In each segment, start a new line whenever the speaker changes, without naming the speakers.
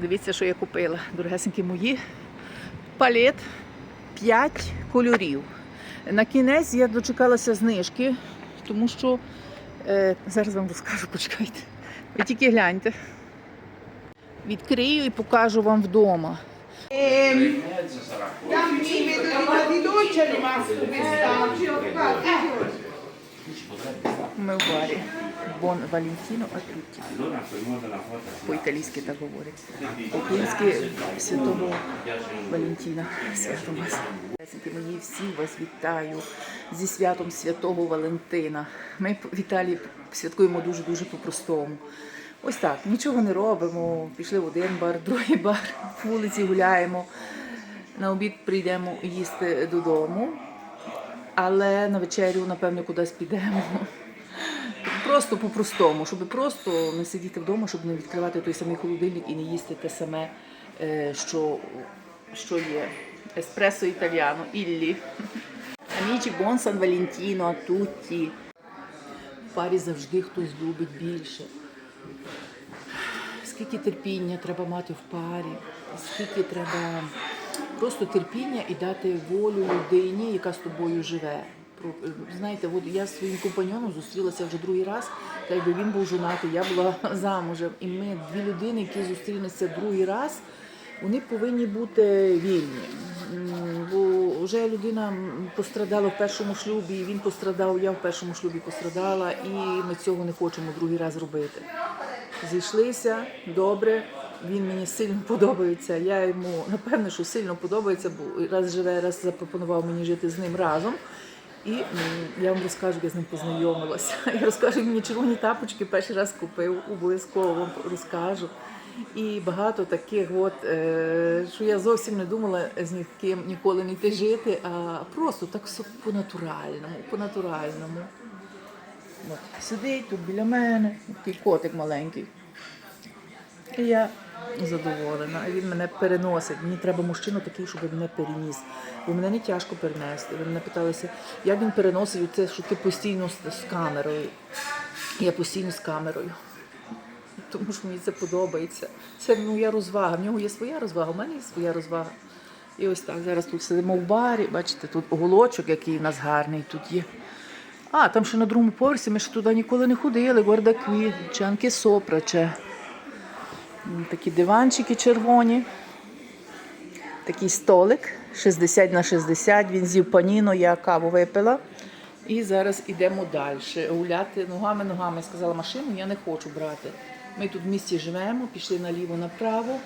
Дивіться, що я купила. Дорогесенькі мої. Палет 5 кольорів. На кінець я дочекалася знижки, тому що е, зараз вам розкажу, почекайте. Ви тільки гляньте. Відкрию і покажу вам вдома.
Stare.
Ми в барі. Бон Валентіно
foto.
По-італійськи так говорять. По-українськи святого Валентіна. Свято вас. Мої всі вас вітаю зі святом святого Валентина. Ми в Італії святкуємо дуже-дуже по-простому. Ось так, нічого не робимо. Пішли в один бар, другий бар, вулиці гуляємо. На обід прийдемо їсти додому, але на вечерю, напевно, кудись підемо. Просто по-простому, щоб просто не сидіти вдома, щоб не відкривати той самий холодильник і не їсти те саме, е, що, що є. Еспресо італіано, іллі. Амічі бон Сан Валентіно, тутті. В парі завжди хтось любить більше. Скільки терпіння треба мати в парі, скільки треба просто терпіння і дати волю людині, яка з тобою живе. Е, Знаєте, от я з своїм компаньоном зустрілася вже другий раз, та якби він був жонатий, я була замужем. І ми дві людини, які зустрілися другий раз, вони повинні бути вільні. Бо вже людина пострадала в першому шлюбі, він пострадав, я в першому шлюбі пострадала, і ми цього не хочемо другий раз робити. Зійшлися добре. Він мені сильно подобається. Я йому напевно, що сильно подобається, бо раз живе, раз запропонував мені жити з ним разом. І я вам розкажу, як я з ним познайомилася. Я розкажу, мені червоні тапочки перший раз купив, обов'язково вам розкажу. І багато таких, от, е, що я зовсім не думала з ніким ніколи не йти жити, а просто так по-натуральному, по-натуральному. Сидить тут біля мене, такий котик маленький. І я задоволена. Він мене переносить. Мені треба мужчину такий, щоб мене переніс. Бо мене не тяжко перенести. Ви мене питалися, як він переносить це, що ти постійно з, камерою. Я постійно з камерою. Тому що мені це подобається. Це моя розвага. В нього є своя розвага, у мене є своя розвага. І ось так. Зараз тут сидимо в барі. Бачите, тут оголочок, який у нас гарний тут є. А, там ще на другому поверсі ми ж туди ніколи не ходили. Гвардакві, чи анке сопра, чи М, такі диванчики червоні. Такий столик 60 на 60. Він з'їв паніно, я каву випила. І зараз йдемо далі. Гуляти ногами, ногами. Сказала, машину я не хочу брати. Ми тут в місті живемо, пішли наліво, направо.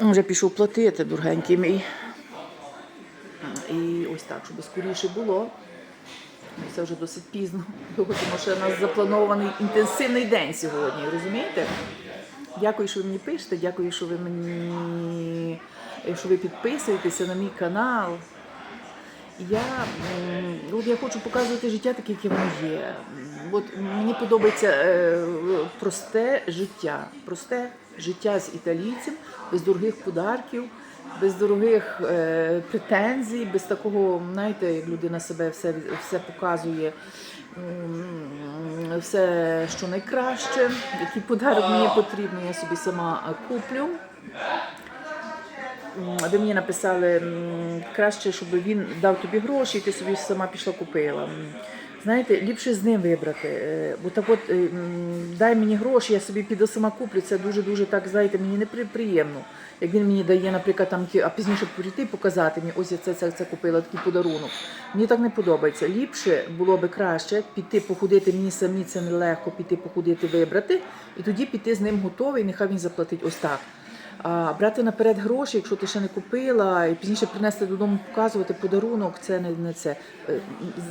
Вже пішов платити, дорогенький мій. І ось так, щоб скоріше було. Це вже досить пізно, тому що у нас запланований інтенсивний день сьогодні, розумієте? Дякую, що ви мені пишете, дякую, що ви мені що ви підписуєтеся на мій канал. Я, от я хочу показувати життя таке, яке воно є. От мені подобається е, просте життя, просте життя з італійцем, без дорогих подарків, без дорогих е, претензій, без такого, знаєте, як людина себе все, все показує. Все, що найкраще, який подарок мені потрібен, я собі сама е, куплю. Ви мені написали, краще, щоб він дав тобі гроші, і ти собі сама пішла купила. Знаєте, ліпше з ним вибрати. Е, Бо так от е, дай мені гроші, я собі піду сама куплю. Це дуже-дуже так, знаєте, мені неприємно. Як він мені дає, наприклад, там ті- а пізніше прийти показати мені, ось я це, це, це купила, такий подарунок. Мені так не подобається. Ліпше було би краще піти походити, мені самі це нелегко піти походити, вибрати, і тоді піти з ним готовий, нехай він заплатить ось так. Брати наперед гроші, якщо ти ще не купила, і пізніше принести додому, показувати подарунок, це не, не це. Е,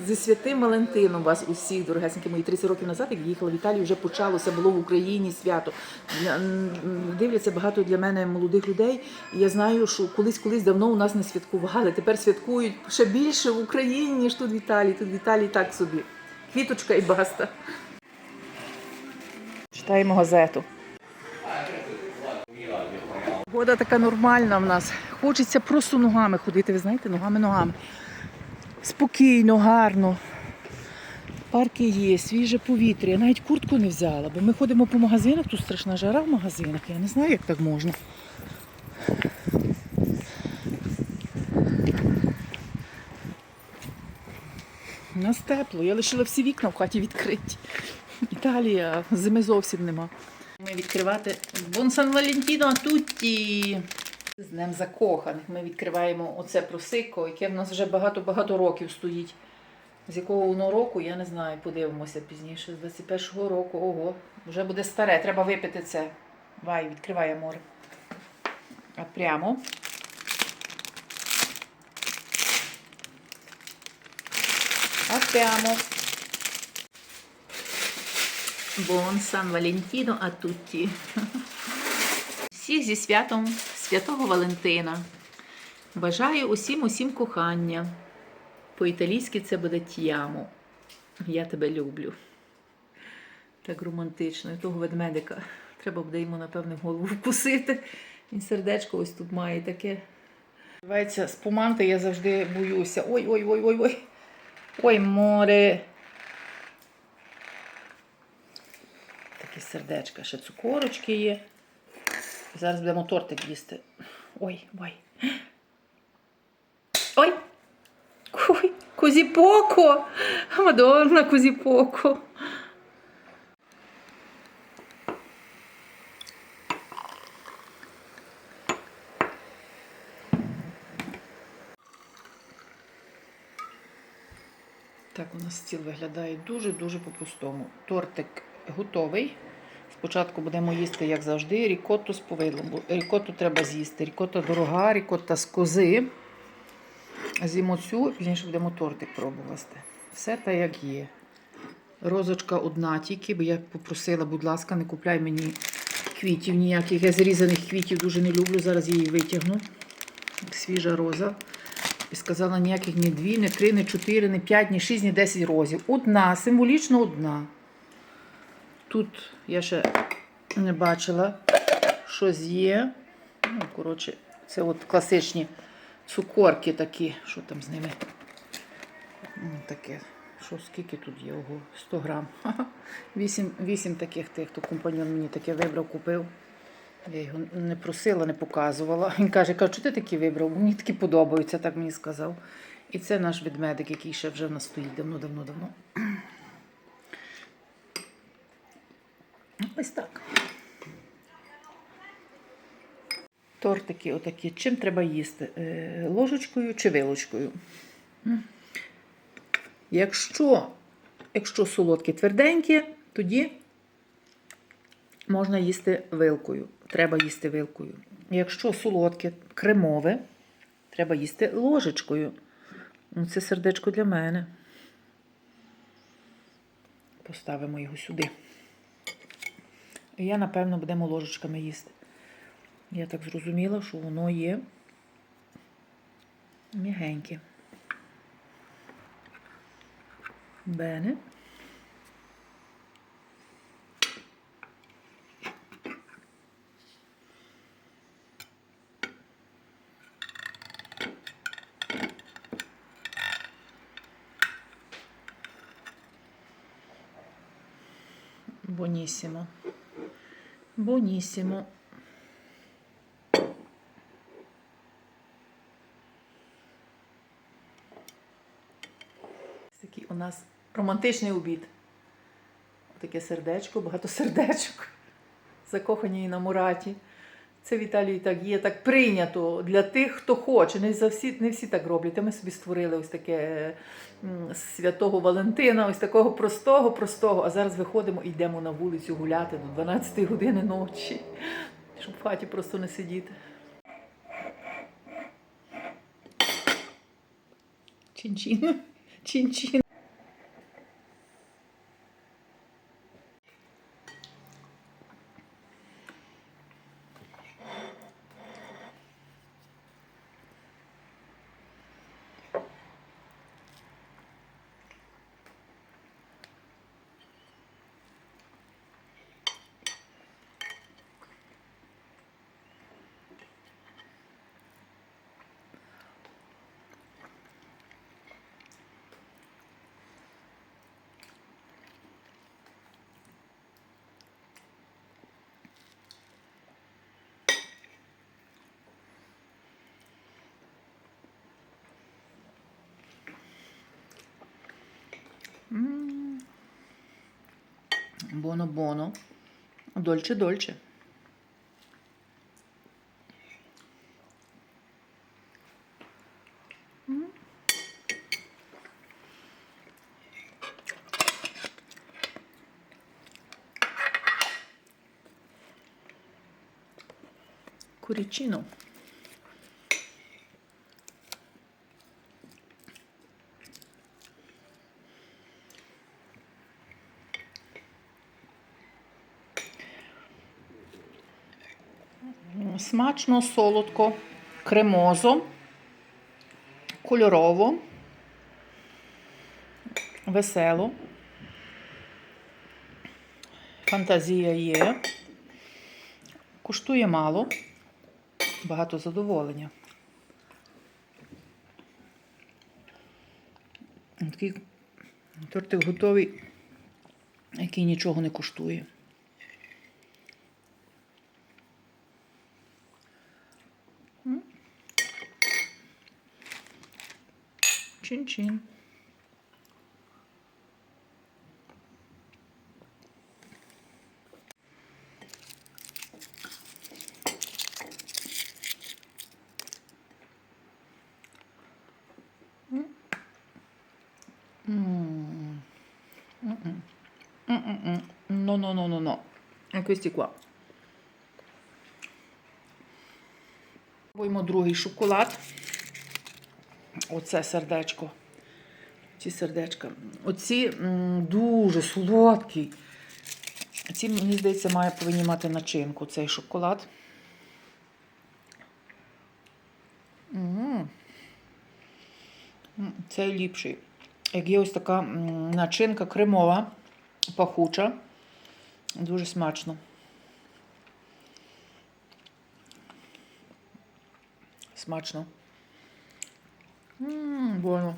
Зі святим Валентином вас усіх, дорогесенькі мої, 30 років назад, як їхала в Італію, вже почалося, було в Україні свято. Дивляться багато для мене молодих людей. І я знаю, що колись-колись давно у нас не святкували. Тепер святкують ще більше в Україні, ніж тут в Італії. Тут в Італії так собі. Квіточка і баста. Читаємо газету. Погода така нормальна в нас. Хочеться просто ногами ходити, ви знаєте, ногами-ногами. Спокійно, гарно. Парки є, свіже повітря. Я навіть куртку не взяла, бо ми ходимо по магазинах, тут страшна жара в магазинах. Я не знаю, як так можна. У нас тепло. Я лишила всі вікна в хаті відкриті. Італія, зими зовсім нема. Ми відкривати Бон Сан Валентіно тутті. З Днем закоханих. Ми відкриваємо оце просико, яке в нас вже багато-багато років стоїть. З якого воно року, я не знаю, подивимося пізніше. З 21-го року, ого, вже буде старе, треба випити це. Вай, відкриває море. А прямо. А прямо. Бон Сан Валентіно а тутті. Всіх зі святом Святого Валентина. Бажаю усім усім кохання. По-італійськи це буде т'ямо. Я тебе люблю. Так романтично. І того ведмедика. Треба буде йому, напевне, голову вкусити. Він сердечко ось тут має таке. Називається спуманти, я завжди боюся. Ой, ой, ой, ой, ой. Ой, море. Такі сердечка. Ще цукорочки є. Зараз будемо тортик їсти. Ой, ой. Ой! Ой, козіпоко! Мадонна козіпоко. Так, у нас стіл виглядає дуже-дуже по-простому. Тортик готовий. Спочатку будемо їсти, як завжди, рікотту з повидлом. бо Рікотту треба з'їсти. Рікотта дорога, рікотта з кози. З'їмо цю, пізніше будемо тортик пробувати. Все так, як є. Розочка одна тільки, бо я попросила, будь ласка, не купляй мені квітів ніяких. Я зрізаних квітів дуже не люблю. Зараз її витягну. Свіжа роза. І сказала ніяких ні дві, ні три, ні чотири, ні п'ять, ні шість, ні десять розів. Одна, символічно одна. Тут я ще не бачила, щось є. Ну, коротше, це от класичні цукорки такі. Що там з ними? Таке. Що, скільки тут є? Ого, 100 грам. Ха-ха. Вісім, вісім таких тих, хто компаньон мені таке вибрав, купив. Я його не просила, не показувала. Він каже, каже, що ти такі вибрав? Мені такі подобаються, так мені сказав. І це наш ведмедик, який ще вже в нас стоїть давно-давно-давно. Ось так. Тортики отакі. Чим треба їсти? Е, Ложечкою чи вилочкою? Якщо, якщо солодкі тверденькі, тоді можна їсти вилкою. Треба їсти вилкою. Якщо солодке, кремове, треба їсти ложечкою. Ну, Це сердечко для мене. Поставимо його сюди. І я, напевно, будемо ложечками їсти. Я так зрозуміла, що воно є м'ягеньке. Бене. Бонісімо. Бонісімо. Такий у нас романтичний обід. Таке сердечко, багато сердечок. Закохані на Мураті. Це в Італії так є, так прийнято для тих, хто хоче. Не, за всі, не всі так роблять. А ми собі створили ось таке святого Валентина, ось такого простого, простого. А зараз виходимо і йдемо на вулицю гуляти до 12 години ночі, щоб в хаті просто не сидіти. Чин-чин. Чин-чин. Mm. Buono buono, dolce dolce. Mm. Смачно, солодко, кремозо, кольорово, весело. Фантазія є. Коштує мало, багато задоволення. Такий тортик готовий, який нічого не коштує. Чин-чин. No, no, no, no, no. E questi qua. Пробуємо другий шоколад. Оце сердечко. Ці сердечка. Оці м, дуже солодкі. Ці, мені здається, має повинні мати начинку цей шоколад. М. М, Цей ліпший. Як є ось така начинка кремова, пахуча. Дуже смачно. Смачно. Ммм, больно.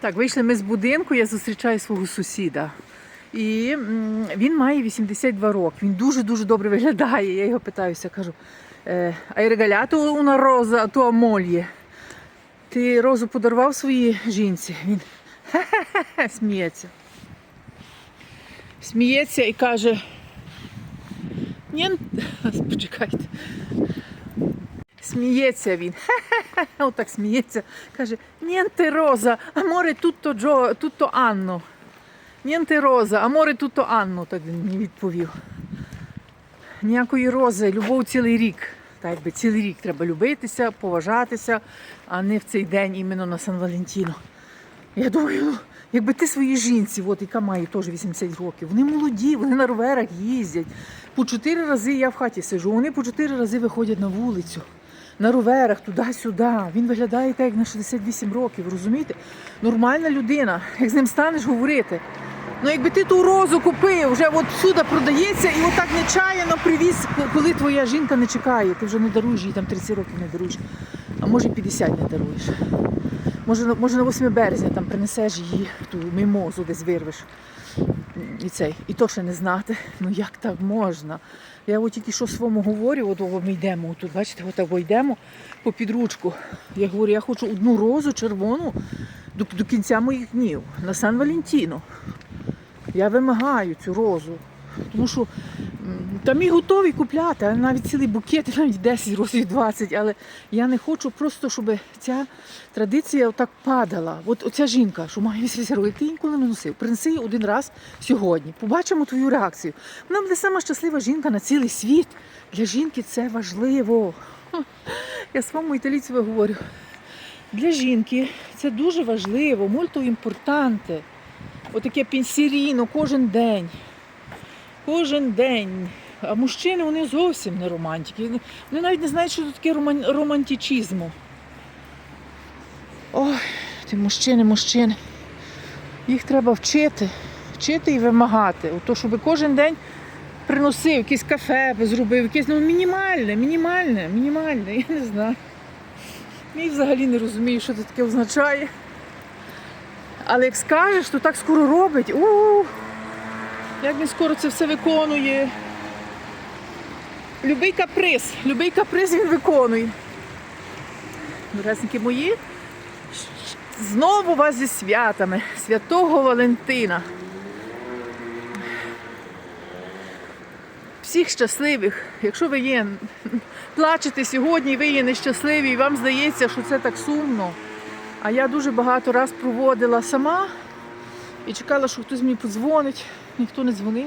Так, вийшли ми з будинку, я зустрічаю свого сусіда. І він має 82 роки. Він дуже-дуже добре виглядає. Я його питаюся, кажу, «Е, ай регалято una роза, а то мольє. Ти розу подарував своїй жінці? Він «Хе-хе-хе», сміється. Сміється і каже, ні, почекайте. Сміється він. Отак сміється. Каже, нєнте роза, аморе tutto джо, tutto анно. Нєнте роза, аморе tutto анно, так він мені відповів. Ніякої рози, любов цілий рік. Так якби цілий рік треба любитися, поважатися, а не в цей день іменно на Сан Валентіно. Я думаю, ну, якби ти своїй жінці, от, яка має теж 80 років, вони молоді, вони на роверах їздять. По чотири рази я в хаті сижу, вони по чотири рази виходять на вулицю. На роверах, туди-сюди. Він виглядає так, як на 68 років, розумієте? Нормальна людина, як з ним станеш говорити. Ну якби ти ту розу купив, вже от всюди продається і отак нечаянно привіз, коли твоя жінка не чекає, ти вже не даруєш їй там 30 років не даруєш, а може і 50 не даруєш. Може, може на 8 березня там принесеш її ту мімозу, десь вирвеш. І цей, і то ще не знати. Ну як так можна? Я от тільки що своєму говорю, от ми йдемо, тут, бачите, отак йдемо по підручку. Я говорю, я хочу одну розу червону до, до кінця моїх днів на Сан Валентіно. Я вимагаю цю розу. Тому що там і готові купляти, навіть цілий букет, навіть 10 розів 20. Але я не хочу просто, щоб ця традиція отак падала. От оця жінка, що має 80 років, ти її ніколи не носив. Принеси її один раз сьогодні. Побачимо твою реакцію. Вона буде сама щаслива жінка на цілий світ. Для жінки це важливо. Я своєму італійцеві говорю. Для жінки це дуже важливо, мольто імпортанте. Отаке пенсіріно кожен день. Кожен день. А мужчини вони зовсім не романтики. Вони навіть не знають, що це таке роман... романтичізму. Ой, ті мужчини, мужчини. Їх треба вчити, вчити і вимагати. Ото, щоб кожен день приносив якесь кафе, зробив, якесь ну, мінімальне, мінімальне, мінімальне, я не знаю. Я взагалі не розумію, що це таке означає. Але як скажеш, то так скоро робить. У, як він скоро це все виконує. любий каприз, любий каприз він виконує. Доресенькі мої, знову вас зі святами, святого Валентина. Всіх щасливих, якщо ви є, плачете сьогодні, ви є нещасливі, і вам здається, що це так сумно. А я дуже багато раз проводила сама і чекала, що хтось мені подзвонить. Ніхто не дзвонив,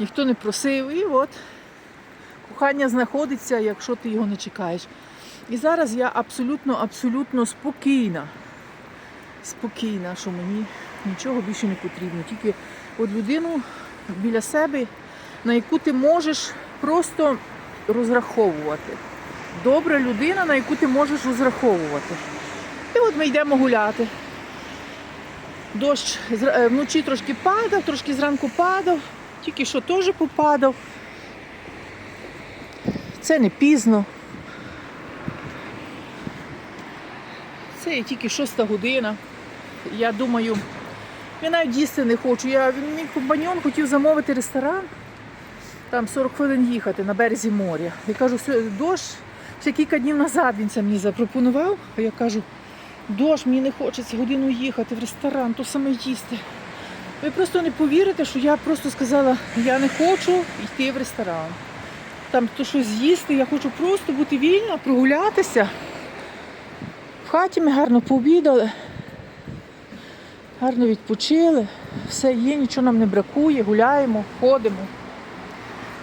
ніхто не просив. І от кохання знаходиться, якщо ти його не чекаєш. І зараз я абсолютно, абсолютно спокійна. Спокійна, що мені нічого більше не потрібно. Тільки от людину біля себе, на яку ти можеш просто розраховувати. Добра людина, на яку ти можеш розраховувати. І от ми йдемо гуляти. Дощ е, вночі трошки падав, трошки зранку падав, тільки що теж попадав. Це не пізно. Це тільки шоста година. Я думаю, я навіть їсти не хочу. Я, мій компаньон хотів замовити ресторан, там 40 хвилин їхати на березі моря. Я кажу, дощ, ще кілька днів назад він це мені запропонував, а я кажу, дощ, мені не хочеться годину їхати в ресторан, то саме їсти. Ви просто не повірите, що я просто сказала, я не хочу йти в ресторан. Там то щось з'їсти, я хочу просто бути вільна, прогулятися. В хаті ми гарно пообідали, гарно відпочили, все є, нічого нам не бракує, гуляємо, ходимо,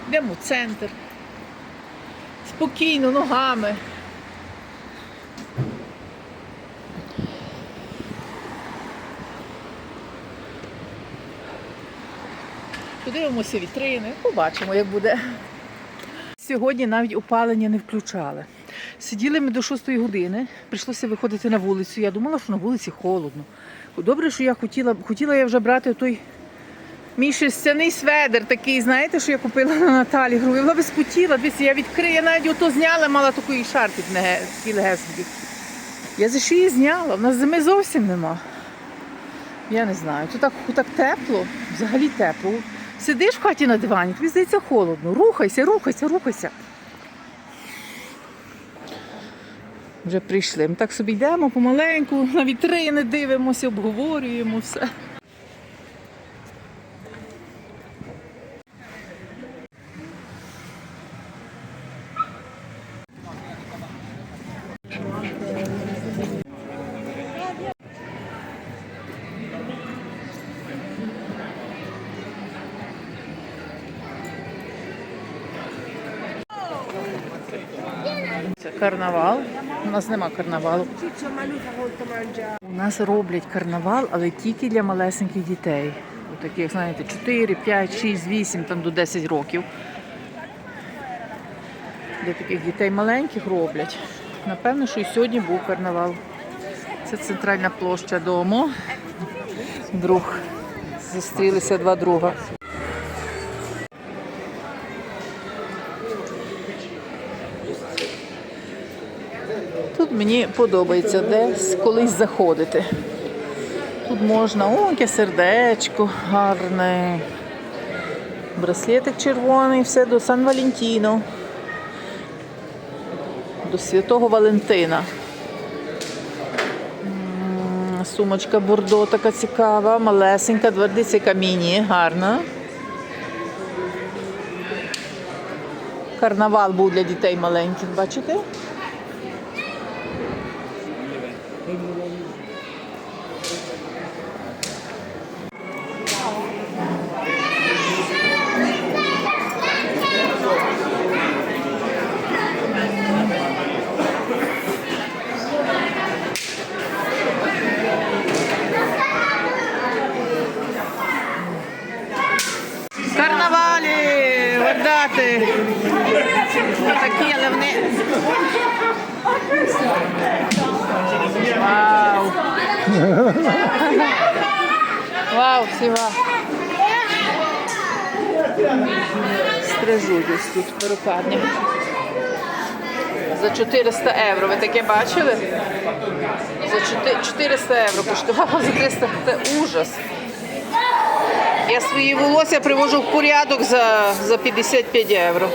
йдемо в центр. Спокійно, ногами. Подивимося вітрини, побачимо, як буде. Сьогодні навіть опалення не включали. Сиділи ми до 6 години, прийшлося виходити на вулицю. Я думала, що на вулиці холодно. Добре, що я хотіла, хотіла я вже брати той мій шерстяний сведер, такий, знаєте, що я купила на Наталі. Говорю, вона би спотіла, дивіться, я відкрию, я навіть ото зняла, мала такий неге- легесенький. Я за шиї зняла, в нас зими зовсім нема. Я не знаю. Тут так, так тепло, взагалі тепло. Сидиш в хаті на дивані, тобі здається холодно. Рухайся, рухайся, рухайся. Вже прийшли. Ми так собі йдемо помаленьку, на вітрини дивимося, обговорюємо все. Карнавал. У нас нема карнавалу. У нас роблять карнавал, але тільки для малесеньких дітей. У таких, знаєте, 4, 5, 6, 8, там до 10 років. Для таких дітей маленьких роблять. Напевно, що і сьогодні був карнавал. Це центральна площа дому. Друг. Зустрілися два друга. Тут мені подобається десь колись заходити. Тут можна, о, сердечко гарне. Браслетик червоний, все до Сан Валентіно. До Святого Валентина. Сумочка бордо така цікава, малесенька, двердиця каміні, гарна. Карнавал був для дітей маленьких, бачите? Карнавалі! Видати! Отакі, але вони. Вау! Вау, всіва! Стрижу десь тут перукарня. За 400 євро. Ви таке бачили? За 400 євро коштувало за 300. Це ужас. Я свої волосся привожу в порядок за, за 55 євро.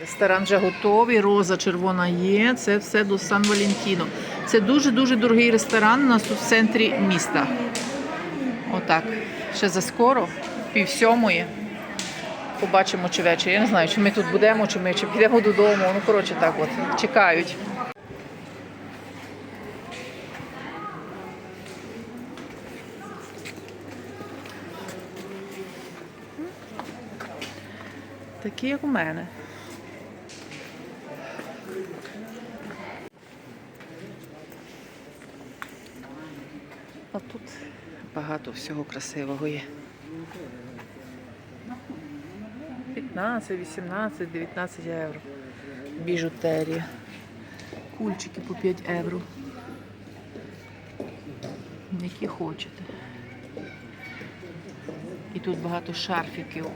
Ресторан вже готовий, роза червона є. Це все до Сан Валентіно. Це дуже-дуже дорогий ресторан у нас тут в центрі міста. Отак. Ще заскоро, пів сьомої. Побачимо чи вечір. Я не знаю, чи ми тут будемо, чи ми чи підемо додому. Ну, коротше, так от, чекають. Такі, як у мене. А тут багато всього красивого є. 15, 18, 19 євро. Біжутерія. Кульчики по 5 євро. Які хочете. І тут багато шарфіків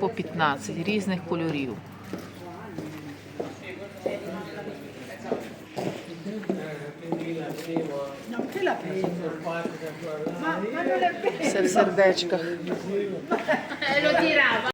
по 15 різних кольорів. Все в сердечках.